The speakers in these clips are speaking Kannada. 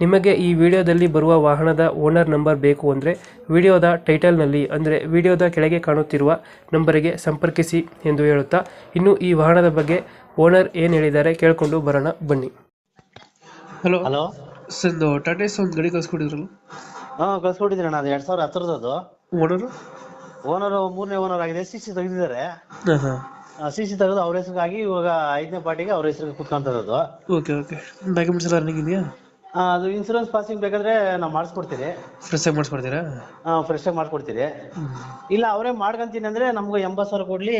ನಿಮಗೆ ಈ ವಿಡಿಯೋದಲ್ಲಿ ಬರುವ ವಾಹನದ ಓನರ್ ನಂಬರ್ ಬೇಕು ಅಂದರೆ ವಿಡಿಯೋದ ಟೈಟಲ್ನಲ್ಲಿ ಅಂದರೆ ವಿಡಿಯೋದ ಕೆಳಗೆ ಕಾಣುತ್ತಿರುವ ನಂಬರಿಗೆ ಸಂಪರ್ಕಿಸಿ ಎಂದು ಹೇಳುತ್ತಾ ಇನ್ನು ಈ ವಾಹನದ ಬಗ್ಗೆ ಓನರ್ ಏನು ಹೇಳಿದ್ದಾರೆ ಕೇಳಿಕೊಂಡು ಬರೋಣ ಬನ್ನಿ. ಹಲೋ. ಹಲೋ. ಸರ್ ಟಾಟಾ ಒಂದು ಗಾಡಿ ಕಳ್ಸ್ಕೊಟ್ಟಿದ್ರಲ್ಲ ಹಾಂ ಕಳ್ಸ್ಕೊಟ್ಟಿದ್ದೀನಿ ಅಣ್ಣ ಅದು ಎರಡು ಸಾವಿರ ಹತ್ತರದ್ದು ಅದು. ಓನರು? ಓನರ್ ಮೂರನೇ ಓನರ್ ಆಗಿದೆ ಸಿ ಸಿ ತೆಗೆದಿದ್ದಾರೆ. ಹಾಂ ಹಾಂ. ಸಿ ಸಿ ತೆಗೆದು ಅವ್ರ ಹೆಸರಿಗಾಗಿ ಇವಾಗ ಐದನೇ ಪಾರ್ಟಿಗೆ ಅವ್ರ ಹೆಸರಿಗೆ ಕುತ್ಕೊಂತದ್ದು ಓಕೆ ಓಕೆ. ಡಾಕ್ಯುಮೆಂಟ್ಸ್ ಎಲ್ಲ ರನ್ನಿಂಗ್ ಇದೆಯಾ? ಅದು ಇನ್ಸೂರೆನ್ಸ್ ಪಾಸಿಂಗ್ ಬೇಕಾದ್ರೆ ನಾವು ಮಾಡಿಸ್ಕೊಡ್ತೀರಿ. ಫ್ರೆಶ್ ಆಗಿ ಮಾಡಿಸ್ಕೊಡ್ತೀರಾ? ಫ್ರೆಶ್ ಆಗಿ ಮಾಡಿಕೊಡ್ತೀರಿ. ಇಲ್ಲ ಅವರೇ ಮಾಡ್ಕೊಂತೀನಿ ಅಂದ್ರೆ ನಮ್ಗೆ ಎಂಬತ್ತು ಸಾವಿರ ಕೊಡ್ಲಿ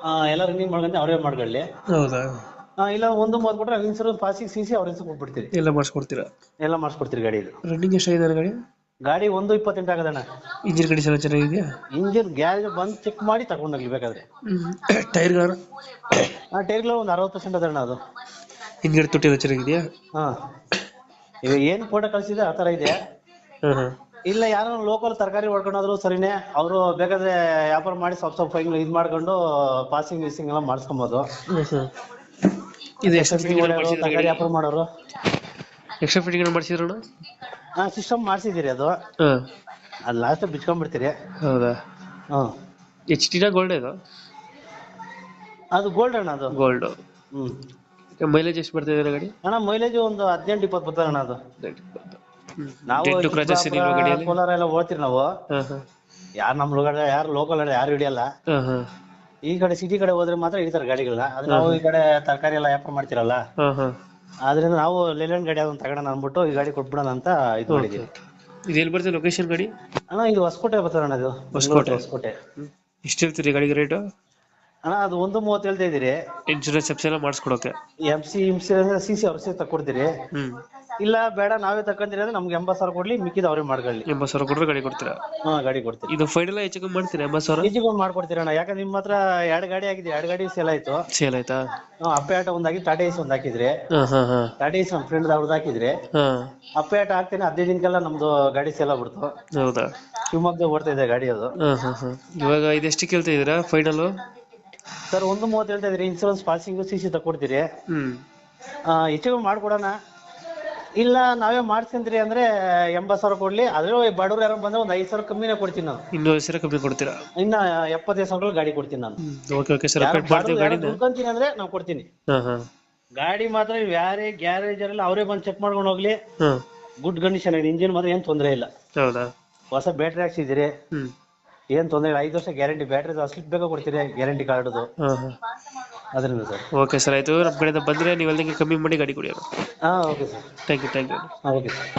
ಆ, ಎಲ್ಲ ರನ್ನಿಂಗ್ ಮಾಡ್ಕೊಂತ ಅವರೇ ಮಾಡ್ಕೊಳ್ಳಿ. ಹೌದಾ? ಆ, ಇಲ್ಲ ಒಂದು ಮೂವತ್ತು ಕೊಟ್ರೆ ಇನ್ಸೂರೆನ್ಸ್ ಪಾಸಿಂಗ್ ಸಿ ಸಿ ಅವ್ರ ಹೆಸರು ಕೊಟ್ಬಿಡ್ತೀರಿ. ಎಲ್ಲ ಮಾಡಿಸ್ಕೊಡ್ತೀರಾ? ಎಲ್ಲ ಮಾಡಿಸ್ಕೊಡ್ತೀರಿ ಗಾಡಿದು ರನ್ನಿಂಗ್ ಎಷ್ಟಾಗಿದೆ ಗಾಡಿ? ಗಾಡಿ ಒಂದು ಇಪ್ಪತ್ತೆಂಟು ಆಗದಣ್ಣ. ಇಂಜಿನ್ ಕಂಡೀಷನ್ ಚೆನ್ನಾಗಿದೆಯಾ? ಇಂಜಿನ್ ಗ್ಯಾರೇಜ್ ಬಂದು ಚೆಕ್ ಮಾಡಿ ತಗೊಂಡೋಗ್ಲಿ ಬೇಕಾದ್ರೆ. ಟೈರ್ಗಳು ಆ ಟೈರ್ಗಳು ಒಂದು ಅರವತ್ತು ಪರ್ಸೆಂಟ್ ಅದಣ್ಣ ಅದು. ಹಿಂದ್ಗಡೆ ತುಟಿ ಎಲ್ಲ ಚೆನ್ನಾಗಿದೆಯಾ ಹಾ. ಇವಾಗ ಏನ್ ಫೋಟೋ ಕಳ್ಸಿದೆ ಆ ತರ ಇದೆ ಹಾಂ ಹಾಂ ಇಲ್ಲ ಯಾರೋ ಲೋಕಲ್ ತರಕಾರಿ ಹೊಡ್ಕೊಂಡಾದ್ರು ಸರಿನೇ. ಅವರು ಬೇಕಾದ್ರೆ ವ್ಯಾಪಾರ ಮಾಡಿ ಸ್ವಲ್ಪ ಸ್ವಲ್ಪ ಹಿಂಗ್ ಇದ್ ಮಾಡ್ಕೊಂಡು ಪಾಸಿಂಗ್ ಗೀಸಿಂಗ್ ಎಲ್ಲ ಮಾಡಿಸ್ಕೊಬೋದು. ಹ್ಮ್ ಹ್ಮ್. ಇದು ಎಕ್ಸ್ಟ್ರಾ ಫಿಟ್ಟಿಂಗ್ ಮಾಡಿಸಿದ್ರೆ ತರಕಾರಿ ವ್ಯಾಪಾರ ಮಾಡೋರು? ಎಕ್ಸ್ಟ್ರಾ ಫಿಟ್ಟಿಂಗ್ ಮಾಡಿಸಿದ್ರಣ ಹಾ ಸಿಸ್ಟಮ್ ಮಾಡ್ಸಿದಿರಿ ಅದು. ಹಾಂ. ಅದ್ ಲಾಸ್ಟ್ ಬಿಚ್ಕೊಂಡ್ಬಿಡ್ತೀರಿ. ಹೌದಾ? ಹ್ಮ್ ಎಚ್ ಟಿನ ಗೋಲ್ಡ್ ಇದು? ಅದು ಗೋಲ್ಡ್ ಅಣ್ಣ ಅದು. ಗೋಲ್ಡ್ ಹ್ಮ್. ಮೈಲೇಜ್ ಎಷ್ಟು ಬರ್ತಿದೆ ಗಾಡಿ ಅಣ್ಣ ಮೈಲೇಜ್ ಒಂದು ಹದಿನೆಂಟು ಇಪ್ಪತ್ತು ಬರ್ತದೆ ಅಣ್ಣ ಅದು. ನಾವು ಗಾಡಿಯಲ್ಲಿ? ಕೋಲಾರ ಎಲ್ಲ ಓಡ್ತೀರಿ ನಾವು. ಹಾಂ ಹಾಂ. ಯಾರು ನಮ್ಮ ಲೋಕಲ್ ಯಾರು ಲೋಕಲ್ ಯಾರು ಹಿಡಿಯಲ್ಲ. ಹಾಂ ಹಾಂ. ಈ ಕಡೆ ಸಿಟಿ ಕಡೆ ಹೋದ್ರೆ ಮಾತ್ರ ಹಿಡಿತಾರೆ ಗಾಡಿಗಳನ್ನ. ಅದು ನಾವು ಈ ಕಡೆ ತರಕಾರಿ ಎಲ್ಲ ವ್ಯಾಪಾರ ಮಾಡ್ತಿರಲ್ಲ? ಹಾಂ ಹಾಂ. ಆದ್ರಿಂದ ನಾವು ಲೇಲ್ಯಾಂಡ್ ಗಾಡಿ ಅದನ್ನ ತಗೋಣ ಅಂದ್ಬಿಟ್ಟು ಈ ಗಾಡಿ ಕೊಟ್ಬಿಡೋಣ ಅಂತ ಇದು ಮಾಡಿದೀವಿ. ಇದು ಎಲ್ಲಿ ಬರ್ತದೆ ಲೊಕೇಶನ್ ಗಾಡಿ? ಅಣ್ಣ ಇದು ಹೊಸಕೋಟೆ ಬರ್ತದೆ ಅಣ್ಣ ಇದು ಹೊಸಕೋಟೆ. ಹೊಸಕೋಟೆ. ಎಷ್ಟು ಹೇಳ್ತೀರಿ ಗಾಡಿಗೆ ರೇಟು ಅಣ್ಣ ಅದು ಒಂದು ಮೂವತ್ತು ಹೇಳ್ತಾ ಇದೀರಿ ಇನ್ಶೂರೆನ್ಸ್ ಎಫ್ಸಿ ಎಲ್ಲ ಮಾಡಿಸ್ಕೊಡೋಕೆ. M C insurance C C ಅವ್ರ ಸಿ ತಕೊಡ್ತೀರಿ ಇಲ್ಲ ಬೇಡ ನಾವೇ ತಕೊಂತೀರಿ ಅಂದ್ರೆ ನಮ್ಗೆ ಎಂಬತ್ತು ಸಾವಿರ ಕೊಡ್ಲಿ ಮಿಕ್ಕಿದ ಅವ್ರೇ ಮಾಡ್ಕೊಳ್ಳಿ. ಎಂಬತ್ತು ಸಾವಿರ ಕೊಟ್ಟರೆ ಗಾಡಿ ಕೊಡ್ತೀರಾ? ಹಾ ಗಾಡಿ ಕೊಡ್ತೀರಿ. ಇದು ಫೈನಲ್ ಹೆಚ್ಚು ಕಮ್ಮಿ ಮಾಡ್ತೀರಾ ಎಂಬತ್ತು ಸಾವಿರ? ಈಜಿಗೆ ಮಾಡ್ಕೊಡ್ತೀರಿ ಅಣ್ಣ ಯಾಕಂದ್ರೆ ನಿಮ್ಮ ಹತ್ರ ಎರಡು ಗಾಡಿ ಆಗಿದೆ ಎರಡು ಗಾಡಿ ಸೇಲ್ ಆಯ್ತು. ಸೇಲ್ ಆಯ್ತಾ? ಹ್ಮ್, ಅಪ್ಪೆ ಆಟ ಒಂದಾಗಿ ಟಾಟಾ ಏಸ್ ಒಂದ್ ಹಾಕಿದ್ರಿ. ಹಾಂ ಹಾಂ ಹಾಂ. ಟಾಟಾ ಏಸ್ ನಮ್ಮ ಫ್ರೆಂಡ್ ಅವ್ರದ್ದು ಹಾಕಿದ್ರಿ. ಹಾಂ. ಅಪ್ಪೆ ಆಟ ಹಾಕ್ತೇನೆ ಹದಿನೈದು ದಿನಕ್ಕೆಲ್ಲ ನಮ್ದು ಗಾಡಿ ಸೇಲ್ ಆಗ್ಬಿಡ್ತು. ಹೌದಾ? ಶಿವಮೊಗ್ಗ ಓಡ್ತಾ ಇದೆ ಗಾಡಿ ಅದು. ಹಾಂ ಹಾಂ ಹಾಂ. ಇವಾಗ ಇದೆಷ್ಟು ಕೇಳ್ತಾ ಇದ್ದೀರಾ ಫೈನಲು ಸರ್ ಒಂದು ಮೂವತ್ತು ಹೇಳ್ತಾ ಇದ್ರಿ ಇನ್ಸೂರೆನ್ಸ್ ಪಾಲಿಸಿ ಸಿ ಸಿ ತಕೊಡ್ತೀರಿ. ಹ್ಞೂ ಹೆಚ್ಚಿಗೆ ಮಾಡ್ಕೊಡೋಣ. ಇಲ್ಲ ನಾವೇ ಮಾಡ್ಸ್ಕೊಂತೀರಿ ಅಂದ್ರೆ ಎಂಬತ್ತು ಸಾವಿರ ಕೊಡ್ಲಿ. ಅದ್ರೂ ಬಡವ್ರು ಯಾರು ಬಂದ್ರೆ ಒಂದು ಐದು ಸಾವಿರ ಕಮ್ಮಿನೇ ಕೊಡ್ತೀನಿ ನಾನು. ಇನ್ನೂ ಸಾವಿರ ಕಮ್ಮಿ ಕೊಡ್ತೀರಾ? ಇನ್ನ ಎಪ್ಪತ್ತೈದು ಸಾವಿರ ಗಾಡಿ ಕೊಡ್ತೀನಿ ನಾನು. ಓಕೆ ಓಕೆ ಸರ್ ಅಪ್ಡೇಟ್ ಮಾಡ್ತೀವಿ ಗಾಡಿನ. ದುಡ್ಕೊಂತೀನಿ ಅಂದ್ರೆ ನಾವು ಕೊಡ್ತೀನಿ. ಹಾಂ ಹಾಂ. ಗಾಡಿ ಮಾತ್ರ ಯಾರೇ ಗ್ಯಾರೇಜ್ ಅಲ್ಲಿ ಅವರೇ ಬಂದು ಚೆಕ್ ಮಾಡ್ಕೊಂಡು ಹೋಗ್ಲಿ. ಹಾಂ. ಗುಡ್ ಕಂಡೀಷನ್ ಇದೆ ಇಂಜಿನ್ ಮಾತ್ರ ಏನ್ ತೊಂದರೆ ಇಲ್ಲ. ಹೌದಾ? ಹೊಸ ಬ್ಯಾಟ್ರಿ ಹಾಕ್ಸಿದ್ದೀರಿ. ಹ್ಞೂ ಏನ್ ತೊಂದರೆ ಇಲ್ಲ. ಐದು ವರ್ಷ ಗ್ಯಾರಂಟಿ ಬ್ಯಾಟ್ರಿ ಅಷ್ಟು ಬೇಗ ಕೊಡ್ತೀರಿ? ಗ್ಯಾರಂಟಿ ಕಾರ್ಡ್ದು ಹಾಂ ಹಾಂ. ಅದರಿಂದ ಸರ್ ಓಕೆ ಸರ್ ಆಯಿತು. ನಮ್ಮ ಕಡೆಯಿಂದ ಬಂದ್ರೆ ನೀವು ಅಲ್ಲಿಗೆ ಕಮ್ಮಿ ಮಾಡಿ ಗಾಡಿ ಕೊಡಿ ಹಾ okay sir thank you thank you ಹಾ ಓಕೆ ಸರ್